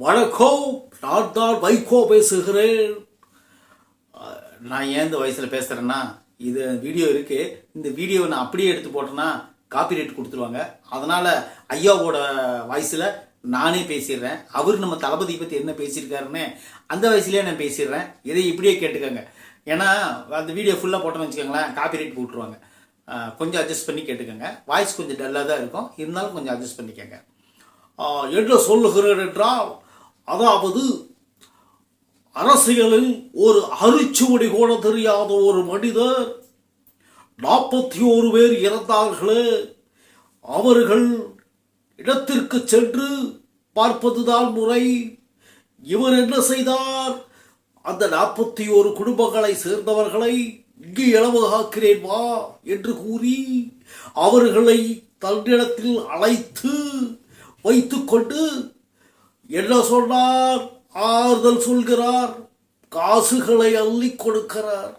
வணக்கம் நான் தான் வைகோ பேசுகிறேன். நான் ஏன் இந்த வயசில் பேசுகிறேன்னா இது வீடியோ இருக்குது இந்த வீடியோவை நான் அப்படியே எடுத்து போட்டேன்னா காப்பி ரேட் கொடுத்துருவாங்க. அதனால் ஐயாவோட வாய்ஸில் நானே பேசிடுறேன். அவர் நம்ம தளபதி பற்றி என்ன பேசியிருக்காருன்னு அந்த வயசுலேயே நான் பேசிடுறேன். இதை இப்படியே கேட்டுக்கோங்க. ஏன்னா அந்த வீடியோ ஃபுல்லாக போட்டோன்னு வச்சுக்கோங்களேன் காப்பி ரேட் போட்டுருவாங்க. கொஞ்சம் அட்ஜஸ்ட் பண்ணி கேட்டுக்கோங்க. வாய்ஸ் கொஞ்சம் டல்லாக தான் இருக்கும். இருந்தாலும் கொஞ்சம் அட்ஜஸ்ட் பண்ணிக்கோங்க. ஆஹ், என்ன சொல்லுகிறேன் என்றால் அதாவது அரசியலில் ஒரு அரிச்சுவடி கூட தெரியாத ஒரு மனிதர் நாற்பத்தி ஓரு பேர் இறந்தார்களே அவர்கள் இடத்திற்கு சென்று பார்ப்பதுதான் முறை. இவர் என்ன செய்தார்? அந்த நாற்பத்தி ஓரு குடும்பங்களை சேர்ந்தவர்களை இங்கு இளவு காக்கிறேன் வா என்று கூறி அவர்களை தன்னிடத்தில் அழைத்து வைத்துக்கொண்டு என்ன சொன்னார்? ஆறுதல் சொல்கிறார். காசுகளை அள்ளி கொடுக்கிறார்.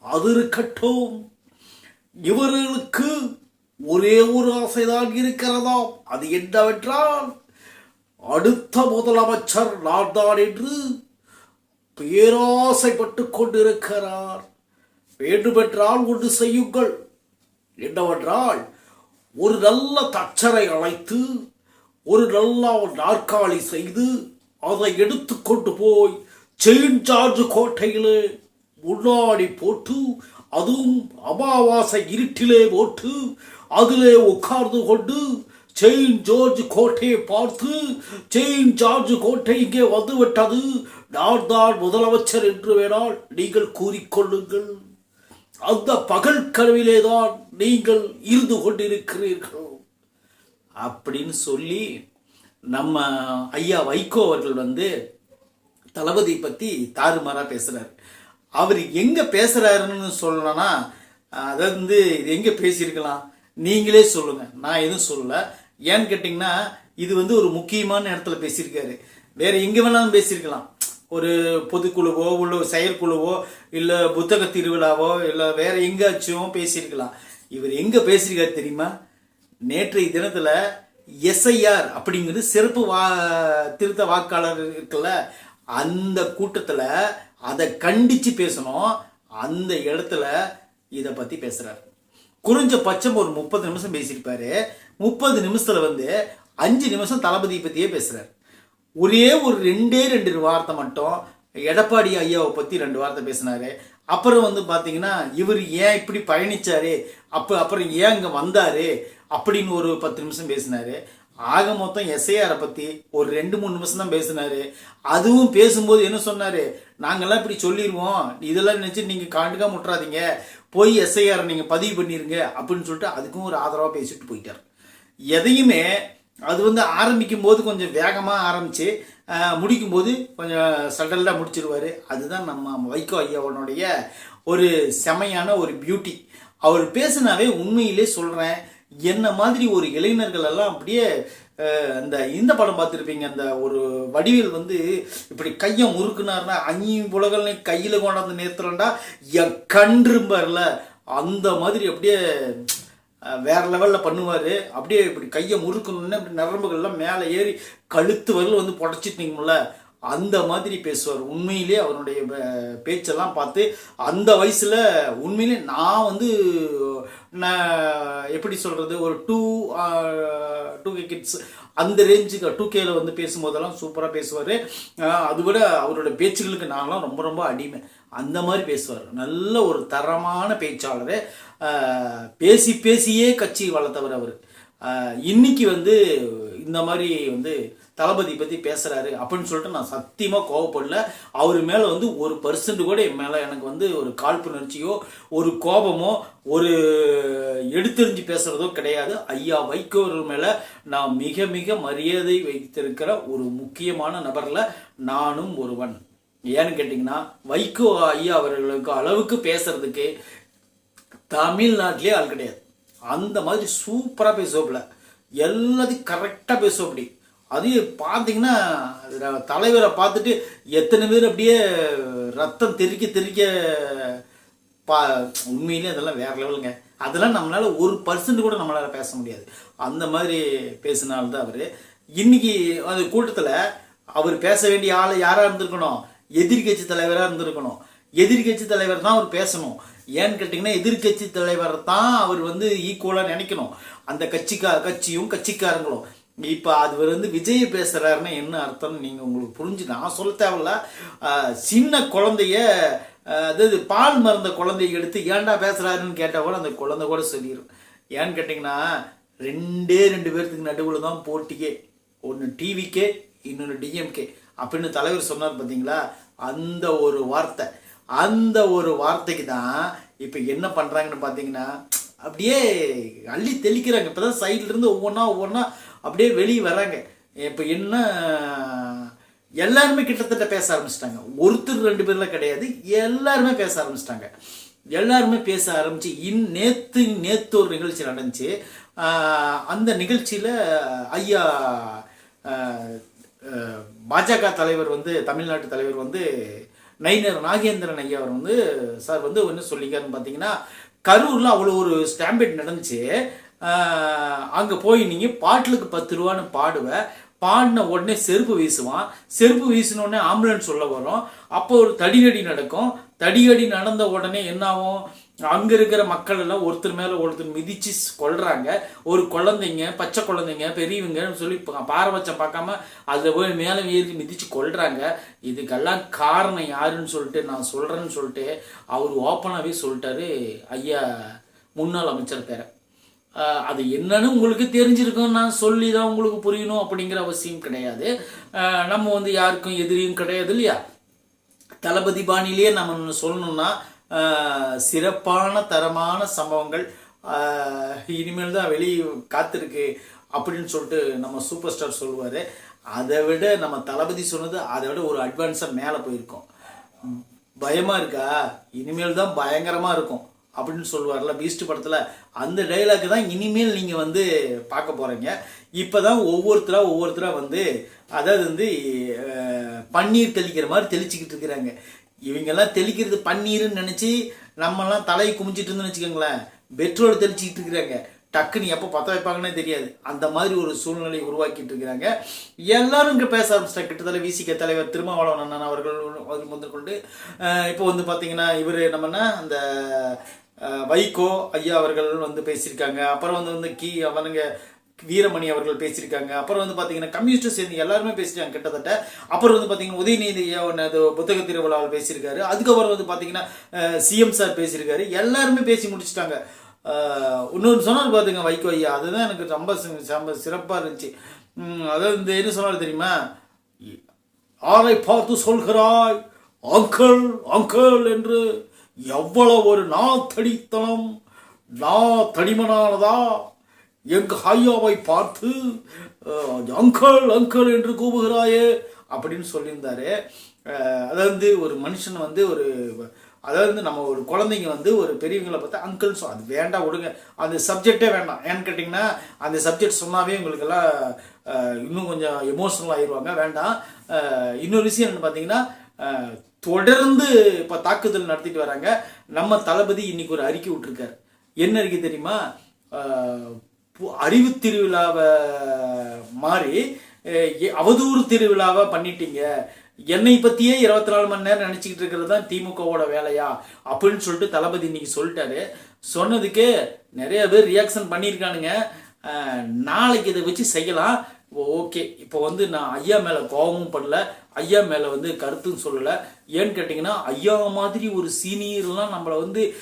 அது இருக்கட்டும். இவர்களுக்கு ஒரே ஒரு ஆசைதான் இருக்கிறதாம் அது என்னவென்றால் அடுத்த முதலமைச்சர் நான் தான் என்று பேராசைப்பட்டு கொண்டிருக்கிறார். வேண்டுமென்றால் ஒன்று செய்யுங்கள். என்னவென்றால் ஒரு நல்ல தச்சரை அழைத்து ஒரு நல்ல நாற்காலி செய்து அதை எடுத்துக்கொண்டு போய் செயின் சார்ஜ் கோட்டையிலே முன்னாடி போட்டு அதுவும் அமாவாசை இருட்டிலே போட்டு அதிலே உட்கார்ந்து கொண்டு செயின் ஜார்ஜ் கோட்டையை பார்த்து செயின் ஜார்ஜ் கோட்டை இங்கே வந்துவிட்டது. நான் தான் முதலமைச்சர் என்று வேணால் நீங்கள் கூறிக்கொள்ளுங்கள். அந்த பகல் கனவிலே தான் நீங்கள் இருந்து கொண்டிருக்கிறீர்கள். அப்படின்னு சொல்லி நம்ம ஐயா வைகோ அவர்கள் வந்து தளபதி பற்றி தாறுமாறாக பேசுகிறார் அவர் எங்கே பேசுகிறாருன்னு சொல்லணும்னா அதை வந்து இது எங்கே பேசியிருக்கலாம்? நீங்களே சொல்லுங்கள் நான் எதுவும் சொல்லலை. ஏன்னு கேட்டிங்கன்னா இது வந்து ஒரு முக்கியமான இடத்துல பேசியிருக்காரு. வேறு எங்கே வேணாலும் பேசியிருக்கலாம். ஒரு பொதுக்குழுவோ உள்ள செயற்குழுவோ இல்லை புத்தக திருவிழாவோ இல்லை வேறு எங்கேயாச்சும் பேசியிருக்கலாம். இவர் எங்கே பேசியிருக்காரு தெரியுமா? நேற்றைய தினத்துல எஸ்ஐஆர் அப்படிங்கிறது சிறப்பு வா திருத்த வாக்காளர் இருக்குல்ல அந்த கூட்டத்தில் அதை கண்டிச்சு பேசணும். அந்த இடத்துல இதை பற்றி பேசுகிறார் குறைஞ்ச பட்சம் ஒரு முப்பது நிமிஷம் பேசியிருப்பாரு. முப்பது நிமிஷத்தில் வந்து அஞ்சு நிமிஷம் தளபதியை பற்றியே பேசுகிறார் ஒரே ஒரு ரெண்டே ரெண்டு வார்த்தை மட்டும் எடப்பாடி ஐயாவை பற்றி ரெண்டு வார்த்தை பேசினார். அப்புறம் வந்து பார்த்தீங்கன்னா இவர் ஏன் இப்படி பயணிச்சாரு? அப்போ அப்புறம் ஏன் இங்கே வந்தாரு? அப்படின்னு ஒரு பத்து நிமிஷம் பேசினாரு. ஆக மொத்தம் எஸ்ஐஆரை பற்றி ஒரு ரெண்டு மூணு நிமிஷம் தான் பேசினாரு. அதுவும் பேசும்போது என்ன சொன்னாரு? நாங்கள்லாம் இப்படி சொல்லிடுவோம் இதெல்லாம் நினச்சி நீங்கள் காண்டுக்கா முட்டுறாதீங்க போய் எஸ்ஐஆரை நீங்கள் பதிவு பண்ணிடுங்க அப்படின்னு சொல்லிட்டு அதுக்கும் ஒரு ஆதரவாக பேசிட்டு போயிட்டார். எதையுமே அது வந்து ஆரம்பிக்கும் போது கொஞ்சம் வேகமாக ஆரம்பித்து முடிக்கும் போது கொஞ்சம் சடலாக முடிச்சிருவார். அதுதான் நம்ம வைகோ ஐயாவனுடைய ஒரு செமையான ஒரு பியூட்டி அவர் பேசுனாவே உண்மையிலே சொல்கிறேன் என்ன மாதிரி ஒரு இளைஞர்கள் எல்லாம் அப்படியே அந்த இந்த படம் பார்த்துருப்பீங்க. அந்த ஒரு வடிவில் வந்து இப்படி கையை முறுக்குனார்னா அஞ்சு உலகல்னு கையில் கொண்டாந்து நிறுத்துறேன்டா என் கன்றும்பார்ல அந்த மாதிரி அப்படியே வேற லெவலில் பண்ணுவார். அப்படியே இப்படி கையை முறுக்கணுன்னு இப்படி நரம்புகள்லாம் மேலே ஏறி கழுத்து வரல வந்து புடச்சிட்டிங்கள அந்த மாதிரி பேசுவார். உண்மையிலே அவருடைய பேச்செல்லாம் பார்த்து அந்த வயசில் உண்மையிலே நான் வந்து நான் எப்படி சொல்கிறது ஒரு டூ டூ கே கிட்ஸ் அந்த ரேஞ்சுக்கு டூ கேல வந்து பேசும்போதெல்லாம் சூப்பராக பேசுவார். அது விட அவரோட பேச்சுகளுக்கு நான்லாம் ரொம்ப ரொம்ப அடிமை. அந்த மாதிரி பேசுவார். நல்ல ஒரு தரமான பேச்சாளர். பேசி பேசியே கட்சி வளர்த்தவர் அவர். இன்னைக்கு வந்து இந்த மாதிரி வந்து தளபதி பற்றி பேசுகிறாரு அப்படின்னு சொல்லிட்டு நான் சத்தியமாக கோவப்படல. அவர் மேலே வந்து ஒரு பர்சன்ட் கூட என் மேலே எனக்கு வந்து ஒரு காழ்ப்புணர்ச்சியோ ஒரு கோபமோ ஒரு எடுத்தெறிஞ்சு பேசுகிறதோ கிடையாது. ஐயா வைகோவர்கள் மேலே நான் மிக மிக மரியாதை வைத்திருக்கிற ஒரு முக்கியமான நபரில் நானும் ஒருவன். ஏன்னு கேட்டிங்கன்னா வைகோ ஐயா அவர்களுக்கு அளவுக்கு பேசுறதுக்கு தமிழ்நாட்டிலே ஆள் கிடையாது. அந்த மாதிரி சூப்பராக பேசுவோப்பில். எல்லாத்தையும் கரெக்டாக பேசுவோம் அப்படி. அது பார்த்தீங்கன்னா தலைவரை பார்த்துட்டு எத்தனை பேர் அப்படியே ரத்தம் தெறிக்க தெறிக்க பா உண்மையிலே அதெல்லாம் வேற லெவலுங்க. அதெல்லாம் நம்மளால ஒரு பர்சன்ட் கூட நம்மளால் பேச முடியாது. அந்த மாதிரி பேசினால்தான் அவர். இன்னைக்கு அந்த கூட்டத்தில் அவர் பேச வேண்டிய ஆள் யாராக இருந்திருக்கணும்? எதிர்கட்சி தலைவராக இருந்திருக்கணும். எதிர்கட்சி தலைவர் தான் அவர் பேசணும். ஏன்னு கேட்டிங்கன்னா எதிர்க்கட்சி தலைவர் தான் அவர் வந்து ஈக்குவலாக நினைக்கணும். அந்த கட்சிக்கா கட்சியும் கட்சிக்காரங்களும். இப்போ அது வந்து விஜய் பேசுகிறாருன்னு என்ன அர்த்தம்னு நீங்கள் உங்களுக்கு புரிஞ்சு நான் சொல்ல தேவையில்ல. சின்ன குழந்தைய அதாவது பால் மறந்த குழந்தைய எடுத்து ஏன்டா பேசுகிறாருன்னு கேட்டால் கூட அந்த குழந்தை கூட சொல்லிடும் ஏன்னு கேட்டிங்கன்னா ரெண்டே ரெண்டு பேர்த்துக்கு நடுவில் தான் போட்டியே. ஒன்று டிவிக்கே இன்னொன்று டிஎம்கே அப்படின்னு தலைவர் சொன்னார் பார்த்தீங்களா அந்த ஒரு வார்த்தை. அந்த ஒரு வார்த்தைக்கு தான் இப்போ என்ன பண்ணுறாங்கன்னு பார்த்தீங்கன்னா அப்படியே அள்ளி தெளிக்கிறாங்க. இப்போ தான் சைட்லேருந்து ஒவ்வொன்றா ஒவ்வொன்றா அப்படியே வெளியே வராங்க இப்போ என்ன எல்லாருமே கிட்டத்தட்ட பேச ஆரம்பிச்சிட்டாங்க. ஒருத்தர் ரெண்டு பேர்லாம் கிடையாது. எல்லாருமே பேச ஆரம்பிச்சிட்டாங்க. எல்லாருமே பேச ஆரம்பிச்சு இன் நேத்து நேத்து ஒரு நிகழ்ச்சி நடந்துச்சு. அந்த நிகழ்ச்சியில் ஐயா பாஜக தலைவர் வந்து தமிழ்நாட்டு தலைவர் வந்து நயினர் நாகேந்திரன் ஐயா அவர் வந்து சார் வந்து என்ன சொல்லிக்காருன்னு பார்த்தீங்கன்னா கரூரில் அவ்வளோ ஒரு ஸ்டாம்பேட் நடந்துச்சு. அங்கே போய் நீங்கள் பாட்டிலுக்கு பத்து ரூபான்னு பாடுவேன் பாடின உடனே செருப்பு வீசுவான். செருப்பு வீசினோடனே ஆம்புலன்ஸ் சொல்ல வரும். அப்போ ஒரு தடியடி நடக்கும். தடியடி நடந்த உடனே என்ன ஆகும் அங்க இருக்கிற மக்கள் எல்லாம் ஒருத்தர் மேல ஒருத்தர் மிதிச்சு கொள்றாங்க ஒரு குழந்தைங்க பச்சை குழந்தைங்க பெரியவங்கன்னு சொல்லி பாரபட்சம் பார்க்காம அதை போய் மேல ஏறி மிதிச்சு கொள்றாங்க இதுக்கெல்லாம் காரணம் யாருன்னு சொல்லிட்டு நான் சொல்றேன்னு சொல்லிட்டு அவர் ஓப்பனாகவே சொல்லிட்டாரு ஐயா முன்னாள் அமைச்சர் பேரை. அது என்னன்னு உங்களுக்கு தெரிஞ்சிருக்கும் நான் சொல்லி தான் உங்களுக்கு புரியணும் அப்படிங்கிற அவசியம் கிடையாது. நம்ம வந்து யாருக்கும் எதிரியும் கிடையாது இல்லையா? தளபதி பாணிலேயே நம்ம சொல்லணும்னா சிறப்பான தரமான சம்பவங்கள். இனிமேல் தான் வெளியே காத்திருக்கு அப்படின்னு சொல்லிட்டு நம்ம சூப்பர் ஸ்டார் சொல்லுவார். அதை விட நம்ம தளபதி சொன்னது அதை விட ஒரு அட்வான்ஸாக மேலே போயிருக்கோம். பயமாக இருக்கா? இனிமேல் தான் பயங்கரமாக இருக்கும் அப்படின்னு சொல்லுவார்ல பீஸ்ட் படத்தில். அந்த டைலாக் தான் இனிமேல் நீங்கள் வந்து பார்க்க போகிறீங்க இப்போ தான் ஒவ்வொருத்தராக ஒவ்வொருத்தராக வந்து அதாவது வந்து பன்னீர் தெளிக்கிற மாதிரி தெளிச்சிக்கிட்டு இருக்கிறாங்க. இவங்கெல்லாம் தெளிக்கிறது பன்னீர்னு நினச்சி நம்மலாம் தலையை குமிச்சிட்டு இருந்தோம்னு வச்சுக்கோங்களேன். பெட்ரோல் தெளிச்சிக்கிட்டு இருக்கிறாங்க. டக்குன்னு எப்போ பற்ற வைப்பாங்கன்னே தெரியாது. அந்த மாதிரி ஒரு சூழ்நிலை உருவாக்கிட்டு இருக்கிறாங்க. எல்லாரும் இங்கே பேச ஆரம்பிச்சிட்டாங்க. கிட்டத்தட்ட விசிக தலைவர் திருமாவளவன் அண்ணன் அவர்கள் அவர்கள் முதற்கொண்டு இப்போ வந்து பார்த்தீங்கன்னா இவர் நம்மன்னா அந்த வைகோ ஐயா அவர்கள் வந்து பேசியிருக்காங்க. அப்புறம் வந்து வந்து கி அவனுங்க வீரமணி அவர்கள் பேசியிருக்காங்க. அப்புறம் வந்து பார்த்தீங்கன்னா கம்யூனிஸ்ட் சேர்ந்து எல்லாருமே பேசிட்டாங்க கிட்டத்தட்ட. அப்புறம் வந்து பார்த்தீங்கன்னா உதயநிதி ஒன்று புத்தக திருவிழாவில் பேசியிருக்காரு. அதுக்கப்புறம் வந்து பார்த்தீங்கன்னா சிஎம் சார் பேசியிருக்காரு. எல்லாருமே பேசி முடிச்சிட்டாங்க. இன்னொன்று சொன்னார் பார்த்துங்க வைகோ ஐயா. அதுதான் எனக்கு ரொம்ப ரொம்ப சிறப்பாக இருந்துச்சு. அதாவது இந்த என்ன சொன்னார் தெரியுமா? ஆரை பார்த்து சொல்கிறாய் அங்கிள் அங்கிள் என்று எவ்வளவு ஒரு நாத்தடித்தனம் நா தடிமனானதா எங்க ஐயாவை பார்த்து அங்கல் அங்கல் என்று கூப்புகிறாயே அப்படின்னு சொல்லியிருந்தாரு. அதாவது ஒரு மனுஷன் வந்து ஒரு அதாவது நம்ம ஒரு குழந்தைங்க வந்து ஒரு பெரியவங்களை பார்த்தா அங்கிள் சொல் அது வேண்டாம் விடுங்க. அந்த சப்ஜெக்டே வேண்டாம். ஏன்னு கேட்டிங்கன்னா அந்த சப்ஜெக்ட் சொன்னாவே உங்களுக்கெல்லாம் இன்னும் கொஞ்சம் எமோஷனல் ஆயிடுவாங்க வேண்டாம். இன்னொரு விஷயம் என்ன பார்த்தீங்கன்னா தொடர்ந்து இப்போ தாக்குதல் நடத்திட்டு வராங்க. நம்ம தளபதி இன்னைக்கு ஒரு அறிக்கை விட்டுருக்காரு. என்ன அறிக்கை தெரியுமா? அறிவு திருவிழாவை மாறி எ- அவதூறு திருவிழாவை பண்ணிட்டீங்க. என்னை பத்தியே இருபத்தி நாலு மணி நேரம் நினைச்சுக்கிட்டு இருக்கிறது தான் திமுகவோட வேலையா? அப்படின்னு சொல்லிட்டு தளபதி இன்னைக்கு சொல்லிட்டாரு. சொன்னதுக்கு நிறைய பேர் ரியாக்ஷன் பண்ணியிருக்கானுங்க. நாளைக்கு இதை வச்சு செய்யலாம். ஓகே. இப்போ வந்து நான் ஐயா மேலே கோபமும் பண்ணல ஐயா மேலே வந்து கருத்தும் சொல்லலை. ஏன்னு கேட்டிங்கன்னா ஐயா மாதிரி ஒரு சீனியர்லாம் நம்மளை வந்து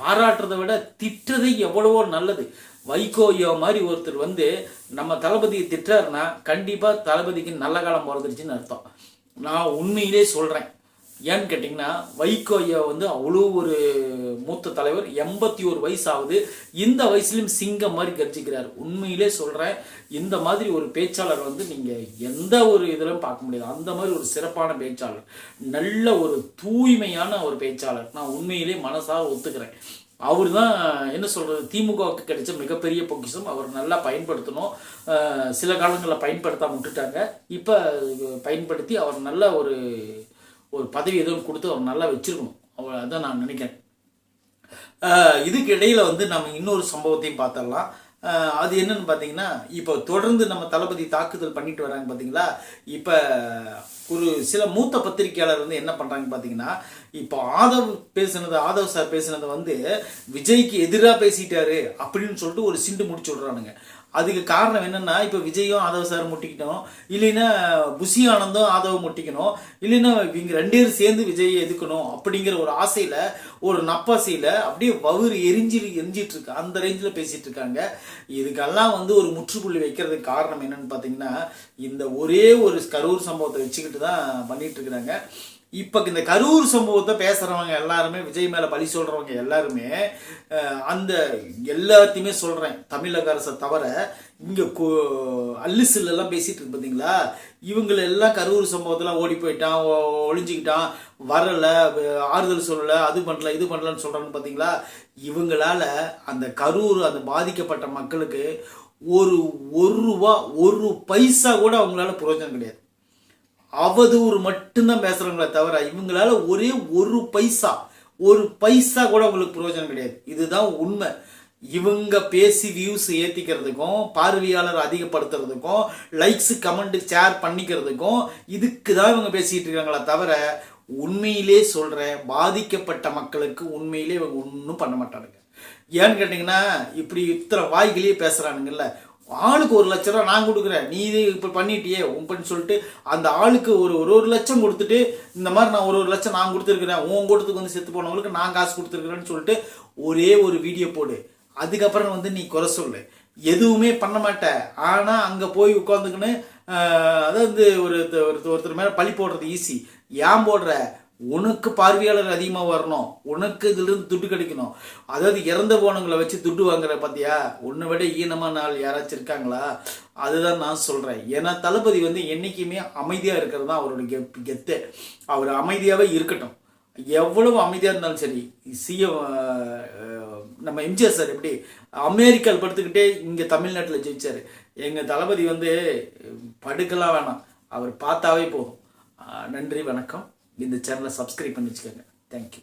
பாராட்டுறதை விட திட்டுறதே எவ்வளவோ நல்லது. வைகோயோ மாதிரி ஒருத்தர் வந்து நம்ம தளபதியை திட்டாருன்னா கண்டிப்பாக தளபதிக்கு நல்ல காலம் பிறந்துருச்சுன்னு அர்த்தம். நான் உண்மையிலே சொல்கிறேன் ஏன்னு கேட்டிங்கன்னா வைகோ ஐயா வந்து அவ்வளோ ஒரு மூத்த தலைவர் எண்பத்தி ஒரு வயசு ஆகுது இந்த வயசுலையும் சிங்கம் மாதிரி கர்ஜிக்கிறார் உண்மையிலே சொல்கிறேன் இந்த மாதிரி ஒரு பேச்சாளர் வந்து நீங்கள் எந்த ஒரு இதிலும் பார்க்க முடியாது. அந்த மாதிரி ஒரு சிறப்பான பேச்சாளர் நல்ல ஒரு தூய்மையான ஒரு பேச்சாளர். நான் உண்மையிலே மனசாக ஒத்துக்கிறேன். அவர் தான் என்ன சொல்கிறது திமுகவுக்கு கிடைச்ச மிகப்பெரிய பொக்கிஷம். அவர் நல்லா பயன்படுத்தணும். சில காலங்களில் பயன்படுத்தாமல் விட்டுட்டாங்க. இப்போ பயன்படுத்தி அவர் நல்ல ஒரு ஒரு பதவி எதுவும் கொடுத்து அவர் நல்லா வச்சிருக்கணும். அவர் அதான் நான் நினைக்கிறேன். இதுக்கு இடையில வந்து நம்ம இன்னொரு சம்பவத்தையும் பார்த்துடலாம். அது என்னன்னு பார்த்தீங்கன்னா இப்போ தொடர்ந்து நம்ம தளபதி தாக்குதல் பண்ணிட்டு வராங்க பார்த்தீங்களா? இப்போ ஒரு சில மூத்த பத்திரிகையாளர் வந்து என்ன பண்ணுறாங்க பார்த்தீங்கன்னா இப்போ ஆதவ் பேசுனது ஆதவ் சார் பேசுனதை வந்து விஜய்க்கு எதிராக பேசிட்டாரு அப்படின்னு சொல்லிட்டு ஒரு சிண்டு முடிச்சு விடுறானுங்க. அதுக்கு காரணம் என்னன்னா இப்போ விஜயும் ஆதவ சார் முட்டிக்கணும் இல்லைன்னா புஷி ஆனந்தும் ஆதவ முட்டிக்கணும். இல்லைன்னா இவங்க ரெண்டு பேரும் சேர்ந்து விஜயை எதுக்கணும் அப்படிங்கிற ஒரு ஆசையில ஒரு நப்பாசையில அப்படியே வவுறு எரிஞ்சு எரிஞ்சிட்டு இருக்கு அந்த ரேஞ்சில் பேசிட்டு இருக்காங்க இதுக்கெல்லாம் வந்து ஒரு முற்றுப்புள்ளி வைக்கிறதுக்கு காரணம் என்னன்னு பார்த்தீங்கன்னா இந்த ஒரே ஒரு கரூர் சம்பவத்தை வச்சுக்கிட்டு தான் பண்ணிட்டு இருக்கிறாங்க இப்போ இந்த கரூர் சம்பவத்தை பேசுகிறவங்க எல்லாருமே விஜய் மேலே பழி சொல்கிறவங்க எல்லாருமே அந்த எல்லாத்தையுமே சொல்கிறேன் தமிழக அரசை தவிர இங்கே கோ எல்லாம் பேசிகிட்டு இருக்கு பாத்தீங்களா? இவங்களை எல்லாம் கரூர் சம்பவத்தில் ஓடி போயிட்டான் ஒ- வரலை ஆறுதல் சொல்லலை அது பண்ணல இது பண்ணலன்னு சொல்கிறான்னு பார்த்தீங்களா இவங்களால அந்த கரூர் அந்த பாதிக்கப்பட்ட மக்களுக்கு ஒரு ஒரு ரூபா ஒரு பைசா கூட அவங்களால பிரயோஜனம் கிடையாது. அவதூறு மட்டும்தான் பேசுறாங்களே தவிர இவங்களால ஒரே ஒரு பைசா ஒரு பைசா கூட உங்களுக்கு பிரயோஜனம் கிடையாது. இதுதான் உண்மை. இவங்க பேசி வியூஸ் ஏத்திக்கிறதுக்கும் பார்வையாளர் அதிகப்படுத்துறதுக்கும் லைக்ஸ் கமெண்ட் ஷேர் பண்ணிக்கிறதுக்கும் இதுக்கு தான் இவங்க பேசிட்டு இருக்காங்களா தவிர உண்மையிலே சொல்றேன் பாதிக்கப்பட்ட மக்களுக்கு உண்மையிலே இவங்க ஒன்றும் பண்ண மாட்டானுங்க. ஏன்னு கேட்டிங்கன்னா இப்படி இத்தனை வாய்களே பேசுறானுங்கல்ல ஆளுக்கு ஒரு லட்ச ரூபா நான் கொடுக்குறேன். நீ இது இப்போ பண்ணிட்டியே உப்பன்னு சொல்லிட்டு அந்த ஆளுக்கு ஒரு ஒரு ஒரு லட்சம் கொடுத்துட்டு இந்த மாதிரி நான் ஒரு ஒரு லட்சம் நான் கொடுத்துருக்குறேன். உன் கூட்டத்துக்கு வந்து செத்து போனவங்களுக்கு நான் காசு கொடுத்துருக்குறேன்னு சொல்லிட்டு ஒரே ஒரு வீடியோ போடு. அதுக்கப்புறம் வந்து நீ குறை சொல்லு. எதுவுமே பண்ண மாட்ட. ஆனால் அங்கே போய் உட்காந்துக்கின்னு அதாவது ஒரு ஒருத்தர் ஒருத்தர் பழி போடுறது ஈஸி ஏன் போடுற? உனக்கு பார்வையாளர் அதிகமாக வரணும். உனக்கு இதிலிருந்து துட்டு கிடைக்கணும். அதாவது இறந்து போனவங்களை வச்சு துட்டு வாங்குற பார்த்தியா உன்னை விட ஈனமான நாள் யாராச்சும் இருக்காங்களா? அதுதான் நான் சொல்கிறேன் ஏன்னா தளபதி வந்து என்றைக்குமே அமைதியாக இருக்கிறது தான் அவரோட கெப் கெத்து. அவர் அமைதியாகவே இருக்கட்டும். எவ்வளவு அமைதியாக இருந்தாலும் சரி சிஎம் நம்ம எம்ஜிஆர் சார் எப்படி அமெரிக்காவில் படுத்துக்கிட்டே இங்கே தமிழ்நாட்டில் ஜெயிச்சார். எங்கள் தளபதி வந்து படுக்கலாம் வேணாம். அவர் பார்த்தாவே போதும். நன்றி வணக்கம். இந்த சேனலை சப்ஸ்கிரைப் பண்ணி வச்சுக்கோங்க. தேங்க்யூ